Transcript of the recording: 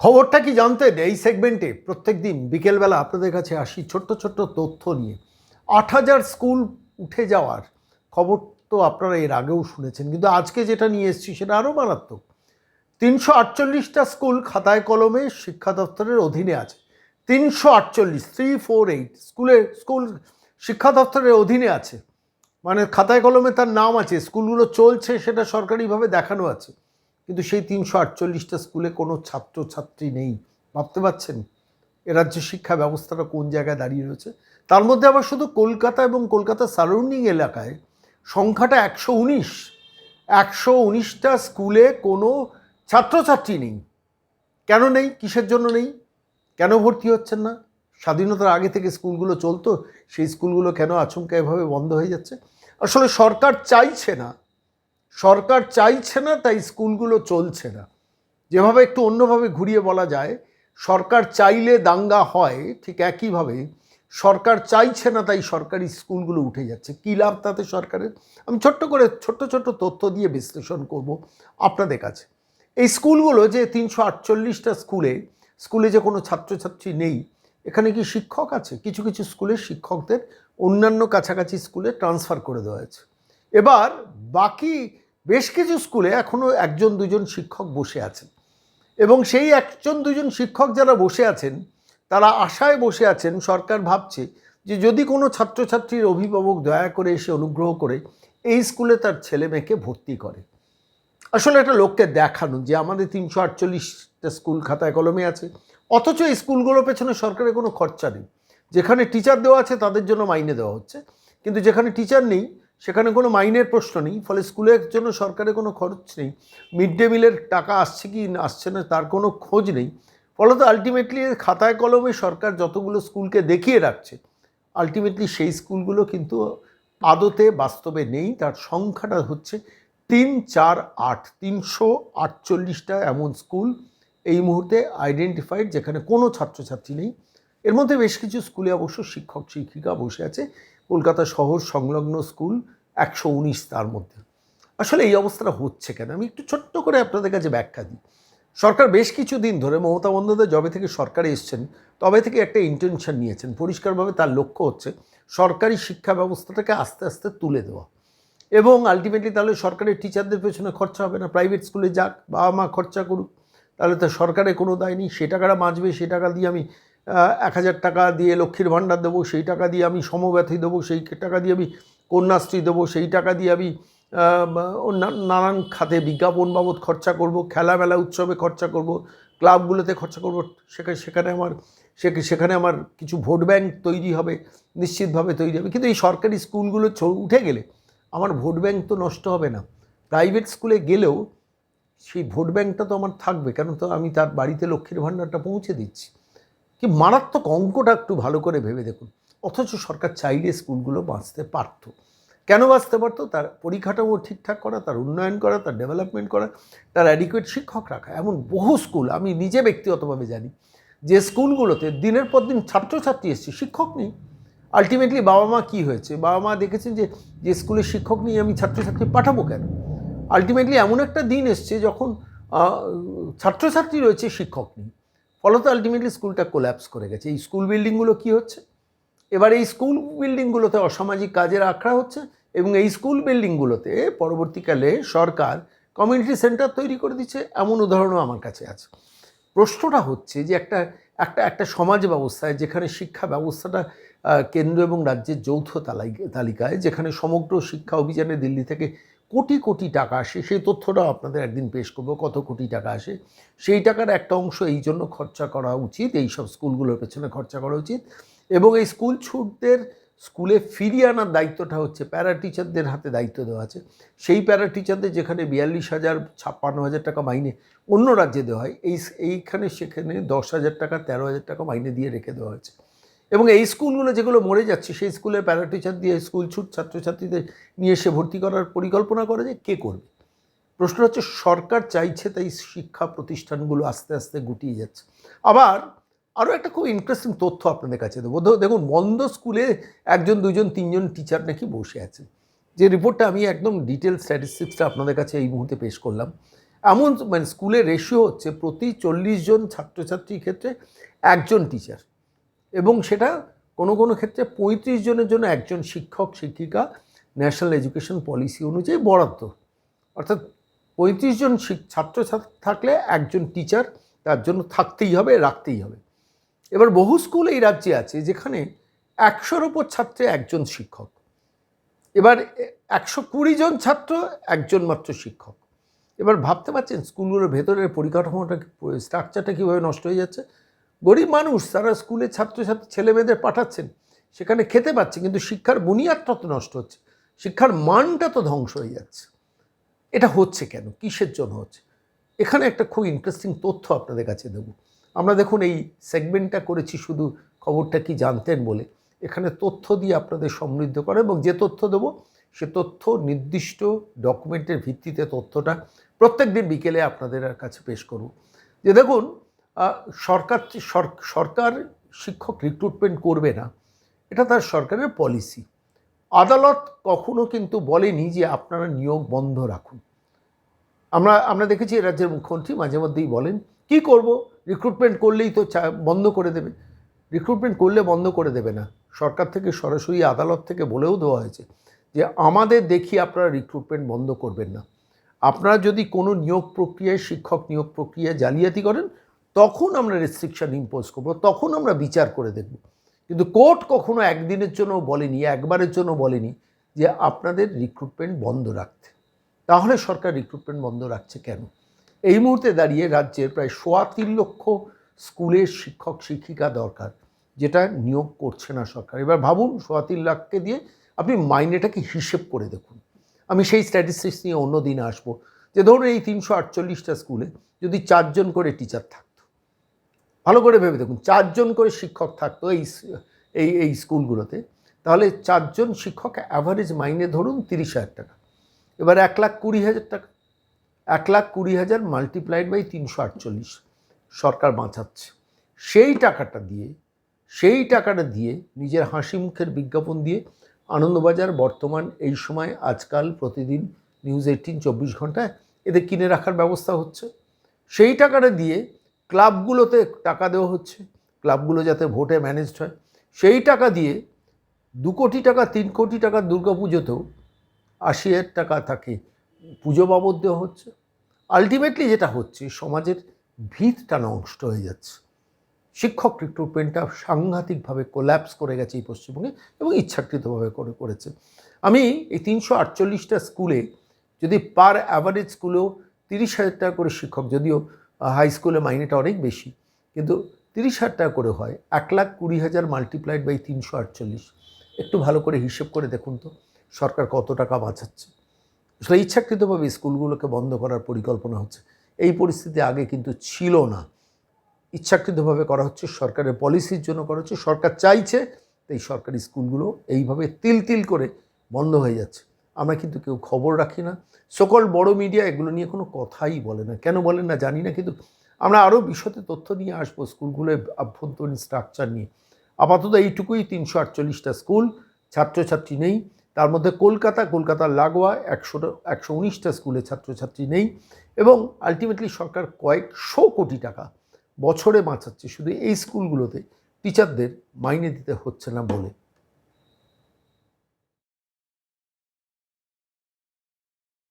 খবরটা কি জানতেন? এই সেগমেন্টে প্রত্যেক দিন বিকেলবেলা আপনাদের কাছে আসি ছোট্ট ছোট্ট তথ্য নিয়ে। আট হাজার স্কুল উঠে যাওয়ার খবর তো আপনারা এর আগেও শুনেছেন, কিন্তু আজকে যেটা নিয়ে এসেছি সেটা আরও মারাত্মক। তিনশো আটচল্লিশটা স্কুল খাতায় কলমে শিক্ষা দপ্তরের অধীনে আছে। তিনশো আটচল্লিশ থ্রি ফোর এইট স্কুলের স্কুল শিক্ষা দপ্তরের অধীনে আছে। মানে খাতায় কলমে তার নাম আছে, স্কুলগুলো চলছে সেটা সরকারিভাবে দেখানো আছে। কিন্তু সেই তিনশো আটচল্লিশটা স্কুলে কোনো ছাত্র ছাত্রী নেই। ভাবতে পারছেন? এ রাজ্যের শিক্ষা ব্যবস্থাটা কোন জায়গায় দাঁড়িয়ে রয়েছে? তার মধ্যে আবার শুধু কলকাতা এবং কলকাতা সারাউন্ডিং এলাকায় সংখ্যাটা একশো উনিশ। একশো উনিশটা স্কুলে কোনো ছাত্রছাত্রী নেই। কেন নেই? কিসের জন্য নেই? কেন ভর্তি হচ্ছেন না? স্বাধীনতার আগে থেকে স্কুলগুলো চলতো, সেই স্কুলগুলো কেন আচমকা এভাবে বন্ধ হয়ে যাচ্ছে? আসলে সরকার চাইছে না সরকার চাইছে না, তাই স্কুলগুলো চলছে না। যেভাবে একটু অন্যভাবে ঘুরিয়ে বলা যায়, সরকার চাইলে দাঙ্গা হয় ঠিক একইভাবে, সরকার চাইছে না, তাই সরকারি স্কুলগুলো উঠে যাচ্ছে। কী লাভ তাতে সরকারের? আমি ছোট্ট করে ছোট্ট ছোট্ট তথ্য দিয়ে বিশ্লেষণ করব আপনাদের কাছে। এই স্কুলগুলো যে তিনশো আটচল্লিশটা স্কুলে স্কুলে যে কোনো ছাত্রছাত্রী নেই, এখানে কি শিক্ষক আছে? কিছু কিছু স্কুলের শিক্ষকদের অন্যান্য কাছাকাছি স্কুলে ট্রান্সফার করে দেওয়া হয়েছে। এবার বাকি বেশ কিছু স্কুলে এখনও একজন দুজন শিক্ষক বসে আছেন। এবং সেই একজন দুজন শিক্ষক যারা বসে আছেন, তারা আশায় বসে আছেন, সরকার ভাবছে যে যদি কোনো ছাত্রছাত্রীর অভিভাবক দয়া করে এসে অনুগ্রহ করে এই স্কুলে তার ছেলে মেয়েকে ভর্তি করে। আসলে একটা লোককে দেখানো যে আমাদের তিনশো আটচল্লিশটা স্কুল খাতায় কলমে আছে, অথচ এই স্কুলগুলোর পেছনে সরকারের কোনো খরচা নেই। যেখানে টিচার দেওয়া আছে, তাদের জন্য মাইনে দেওয়া হচ্ছে। কিন্তু যেখানে টিচার নেই সেখানে কোনো মাইনের প্রশ্ন নেই, ফলে স্কুলের জন্য সরকারের কোনো খরচ নেই। মিড ডে মিলের টাকা আসছে কি আসছে না তার কোনো খোঁজ নেই। ফলত আলটিমেটলি খাতায় কলমে সরকার যতগুলো স্কুলকে দেখিয়ে রাখছে আলটিমেটলি সেই স্কুলগুলো কিন্তু আদতে বাস্তবে নেই। তার সংখ্যাটা হচ্ছে তিন চার আট, তিনশো আটচল্লিশটা এমন স্কুল এই মুহূর্তে আইডেন্টিফাইড যেখানে কোনো ছাত্রছাত্রী নেই। এর মধ্যে বেশ কিছু স্কুলে অবশ্য শিক্ষক শিক্ষিকা বসে আছে। কলকাতা শহর সংলগ্ন স্কুল একশো উনিশ তার মধ্যে। আসলে এই অবস্থাটা হচ্ছে কেন? আমি একটু ছোট্ট করে আপনাদের কাছে ব্যাখ্যা দিই। সরকার বেশ কিছু দিন ধরে মমতা বন্দ্যোপাধ্যায় যবে থেকে সরকারে এসছেন, তবে থেকে একটা ইন্টেনশন নিয়েছেন। পরিষ্কারভাবে তার লক্ষ্য হচ্ছে সরকারি শিক্ষা ব্যবস্থাটাকে আস্তে আস্তে তুলে দেওয়া। এবং আলটিমেটলি তাহলে সরকারের টিচারদের পেছনে খরচা হবে না। প্রাইভেট স্কুলে যাক, বাবা মা খরচা করুক। তাহলে তো সরকারের কোনো দায় নেই। সে টাকাটা বাঁচবে, সে টাকা দিয়ে আমি এক হাজার টাকা দিয়ে লক্ষ্মীর ভাণ্ডার দেবো, সেই টাকা দিয়ে আমি সমব্যথী দেবো, সেই টাকা দিয়ে আমি কন্যাশ্রী দেবো, সেই টাকা দিয়ে আমি নানান খাতে বিজ্ঞাপন বাবদ খরচা করব, খেলামেলা উৎসবে খরচা করব, ক্লাবগুলোতে খরচা করব, সেখানে সেখানে আমার সেখানে আমার কিছু ভোট ব্যাংক তৈরি হবে, নিশ্চিতভাবে তৈরি হবে। কিন্তু এই সরকারি স্কুলগুলো উঠে গেলে আমার ভোট ব্যাংক তো নষ্ট হবে না। প্রাইভেট স্কুলে গেলেও সেই ভোট ব্যাংকটা তো আমার থাকবে, কেন তো আমি তার বাড়িতে লক্ষ্মীর ভাণ্ডারটা পৌঁছে দিচ্ছি। কি মারাত্মক অঙ্কটা একটু ভালো করে ভেবে দেখুন। অথচ সরকার চাইলে স্কুলগুলো বাঁচতে পারত। কেন বাঁচতে পারতো? তার পরিকাঠামো ঠিকঠাক করা, তার উন্নয়ন করা, তার ডেভেলপমেন্ট করা, তার অ্যাডিকুয়েট শিক্ষক রাখা। এমন বহু স্কুল, আমি নিজে ব্যক্তিগতভাবে জানি, যে স্কুলগুলোতে দিনের পর দিন ছাত্রছাত্রী এসছে, শিক্ষক নেই। আলটিমেটলি বাবা মা কী হয়েছে? বাবা মা দেখেছেন যে যে স্কুলে শিক্ষক নেই আমি ছাত্রছাত্রী পাঠাবো কেন? আলটিমেটলি এমন একটা দিন এসছে যখন ছাত্রছাত্রী রয়েছে, শিক্ষক নেই। ফলত আলটিমেটলি স্কুলটা কোল্যাপস করে গেছে। এই স্কুল বিল্ডিংগুলো কি হচ্ছে? এবার এই স্কুল বিল্ডিংগুলোতে অসামাজিক কাজের আখড়া হচ্ছে এবং এই স্কুল বিল্ডিংগুলোতে পরবর্তীকালে সরকার কমিউনিটি সেন্টার তৈরি করে দিচ্ছে, এমন উদাহরণও আমার কাছে আছে। প্রশ্নটা হচ্ছে যে একটা একটা একটা সমাজ ব্যবস্থায় যেখানে শিক্ষা ব্যবস্থাটা কেন্দ্র এবং রাজ্যের যৌথ তালিকায় যেখানে সমগ্র শিক্ষা অভিযানে দিল্লি থেকে কোটি কোটি টাকা আসে, সেই তথ্যটাও আপনাদের একদিন পেশ করব, কত কোটি টাকা আসে। সেই টাকার একটা অংশ এই জন্য খরচা করা উচিত, এই সব স্কুলগুলোর পেছনে খরচা করা উচিত। এবং এই স্কুল ছুটদের স্কুলে ফিরিয়ে আনার দায়িত্বটা হচ্ছে, প্যারা টিচারদের হাতে দায়িত্ব দেওয়া আছে। সেই প্যারা টিচারদের যেখানে বিয়াল্লিশ হাজার, ছাপ্পান্ন হাজার টাকা মাইনে অন্য রাজ্যে দেওয়া হয়, এই, এইখানে সেখানে দশ হাজার টাকা, তেরো হাজার টাকা মাইনে দিয়ে রেখে দেওয়া হয়েছে। এবং এই স্কুলগুলো যেগুলো মরে যাচ্ছে, সেই স্কুলের প্যারা টিচার দিয়ে স্কুল ছুট ছাত্রছাত্রীদের নিয়ে এসে ভর্তি করার পরিকল্পনা করে যে কে করবে? প্রশ্ন হচ্ছে, সরকার চাইছে তাই শিক্ষা প্রতিষ্ঠানগুলো আস্তে আস্তে গুটিয়ে যাচ্ছে। আবার আরও একটা খুব ইন্টারেস্টিং তথ্য আপনাদের কাছে দেবো। দেখুন বন্ধ স্কুলে একজন, দুজন, তিনজন টিচার নাকি বসে আছে যে রিপোর্টটা আমি একদম ডিটেল স্ট্যাটিস্টিক্সটা আপনাদের কাছে এই মুহূর্তে পেশ করলাম। এমন মানে স্কুলের রেশিও হচ্ছে, প্রতি চল্লিশ জন ছাত্রছাত্রীর ক্ষেত্রে একজন টিচার এবং সেটা কোনো কোনো ক্ষেত্রে পঁয়ত্রিশ জনের জন্য একজন শিক্ষক, শিক্ষিকা, ন্যাশনাল এডুকেশন পলিসি অনুযায়ী বরাদ্দ। অর্থাৎ পঁয়ত্রিশ জন ছাত্রছাত্রী থাকলে একজন টিচার তার জন্য থাকতেই হবে, রাখতেই হবে। এবার বহু স্কুল এই রাজ্যে আছে যেখানে একশোর ওপর ছাত্রে একজন শিক্ষক। এবার একশো কুড়ি জন ছাত্র একজন মাত্র শিক্ষক। এবার ভাবতে পারছেন স্কুলগুলোর ভেতরের পরিকাঠামোটা স্ট্রাকচারটা কীভাবে নষ্ট হয়ে যাচ্ছে? গরিব মানুষ তারা স্কুলে ছাত্রছাত্রী, ছেলে মেয়েদের পাঠাচ্ছেন, সেখানে খেতে পাচ্ছে, কিন্তু শিক্ষার বুনিয়াদটা তো নষ্ট হচ্ছে। শিক্ষার মানটা তো ধ্বংস হয়ে যাচ্ছে। এটা হচ্ছে কেন? কিসের জন্য হচ্ছে? এখানে একটা খুব ইন্টারেস্টিং তথ্য আপনাদের কাছে দেবো। আমরা দেখুন, এই সেগমেন্টটা করেছি শুধু খবরটা কি জানতেন বলে। এখানে তথ্য দিয়ে আপনাদের সমৃদ্ধ করে এবং যে তথ্য দেবো, সে তথ্য নির্দিষ্ট ডকুমেন্টের ভিত্তিতে তথ্যটা প্রত্যেক দিন বিকেলে আপনাদের কাছে পেশ করব। যে দেখুন সরকার সর- সরকার শিক্ষক রিক্রুটমেন্ট করবে না। এটা তার সরকারের পলিসি আদালত কখনো কিন্তু বলেনি যে আপনারা নিয়োগ বন্ধ রাখুন। আমরা আমরা দেখেছি রাজ্যের মুখ্যমন্ত্রী মাঝে মধ্যেই বলেন, কি করব? রিক্রুটমেন্ট করলেই তো বন্ধ করে দেবে। রিক্রুটমেন্ট করলে বন্ধ করে দেবে না। সরকার থেকে সরাসরি আদালত থেকে বলেও দেওয়া হয়েছে যে, আমাদের দেখি আপনারা রিক্রুটমেন্ট বন্ধ করবেন না। আপনারা যদি কোনো নিয়োগ প্রক্রিয়ায়, শিক্ষক নিয়োগ প্রক্রিয়ায় জালিয়াতি করেন তখন আমরা রেস্ট্রিকশন ইম্পোজ করব, তখন আমরা বিচার করে দেখব। কিন্তু কোর্ট কখনো একদিনের জন্য বলেনি, একবারের জন্য বলেনি যে আপনাদের রিক্রুটমেন্ট বন্ধ রাখতে। তাহলে সরকার রিক্রুটমেন্ট বন্ধ রাখছে কেন? এই মুহূর্তে দাঁড়িয়ে রাজ্যের প্রায় সোয়া তিন লক্ষ স্কুলের শিক্ষক, শিক্ষিকা দরকার, যেটা নিয়োগ করছে না সরকার। এবার ভাবুন, সোয়া তিন লাখকে দিয়ে আপনি মাইনেটাকে হিসেব করে দেখুন। আমি সেই স্ট্যাটিস্টিক্স নিয়ে অন্য দিনে আসব যে ধরুন এই তিনশো আটচল্লিশটা স্কুলে যদি চারজন করে টিচার থাকতো ভালো করে ভেবে দেখুন, চারজন করে শিক্ষক থাকতো এই এই এই স্কুলগুলোতে, তাহলে চারজন শিক্ষক অ্যাভারেজ মাইনে ধরুন তিরিশ হাজার টাকা। এবার এক লাখ কুড়ি হাজার টাকা। এক লাখ কুড়ি হাজার মাল্টিপ্লাইড বাই তিনশো আটচল্লিশ সরকার বাঁচাচ্ছে। সেই টাকাটা দিয়ে, সেই টাকাটা দিয়ে নিজের হাসি মুখের বিজ্ঞাপন দিয়ে আনন্দবাজার বর্তমান এই সময় আজকাল প্রতিদিন নিউজ এইটিন চব্বিশ ঘন্টায় এদের কিনে রাখার ব্যবস্থা হচ্ছে। সেই টাকাটা দিয়ে ক্লাবগুলোতে টাকা দেওয়া হচ্ছে, ক্লাবগুলো যাতে ভোটে ম্যানেজড হয়। সেই টাকা দিয়ে দু কোটি টাকা, তিন কোটি টাকা দুর্গা পুজোতেও আশি হাজার টাকা তাকে পুজো বাবদ দেওয়া হচ্ছে। আলটিমেটলি যেটা হচ্ছে, সমাজের ভিতটা নষ্ট হয়ে যাচ্ছে। শিক্ষক রিক্রুটমেন্টটা সাংঘাতিকভাবে কোল্যাপস করে গেছে এই পশ্চিমবঙ্গে এবং ইচ্ছাকৃতভাবে করে করেছে। আমি এই তিনশো আটচল্লিশটা স্কুলে যদি পার অ্যাভারেজ স্কুলেও তিরিশ হাজার টাকা করে শিক্ষক, যদিও হাই স্কুলে মাইনেটা অনেক বেশি। কিন্তু তিরিশ হাজার টাকা করে হয়, এক লাখ কুড়ি হাজার মাল্টিপ্লাইড বাই তিনশো আটচল্লিশ। একটু ভালো করে হিসেব করে দেখুন তো, সরকার কত টাকা বাঁচাচ্ছে। আসলে ইচ্ছাকৃতভাবে স্কুলগুলোকে বন্ধ করার পরিকল্পনা হচ্ছে। এই পরিস্থিতি আগে কিন্তু ছিল না। ইচ্ছাকৃতভাবে করা হচ্ছে, সরকারের পলিসির জন্য করা হচ্ছে, সরকার চাইছে, তাই সরকারি স্কুলগুলো এইভাবে তিল তিল করে বন্ধ হয়ে যাচ্ছে। আমরা কিন্তু কেউ খবর রাখি না। সকল বড় মিডিয়া এগুলো নিয়ে কোনো কথাই বলে না। কেন বলেন না জানি না, কিন্তু আমরা আরও বিশদে তথ্য নিয়ে আসব স্কুলগুলোর আভ্যন্তরীণ স্ট্রাকচার নিয়ে। আপাতত এইটুকুই, তিনশো আটচল্লিশটা স্কুল, ছাত্রছাত্রী নেই। তার মধ্যে কলকাতা কলকাতার লাগোয়া একশো একশো উনিশটা স্কুলে ছাত্রছাত্রী নেই এবং আলটিমেটলি সরকার কয়েকশো কোটি টাকা বছরে বাঁচাচ্ছে। শুধু এই স্কুলগুলোতে টিচারদের মাইনে দিতে হচ্ছে না বলে।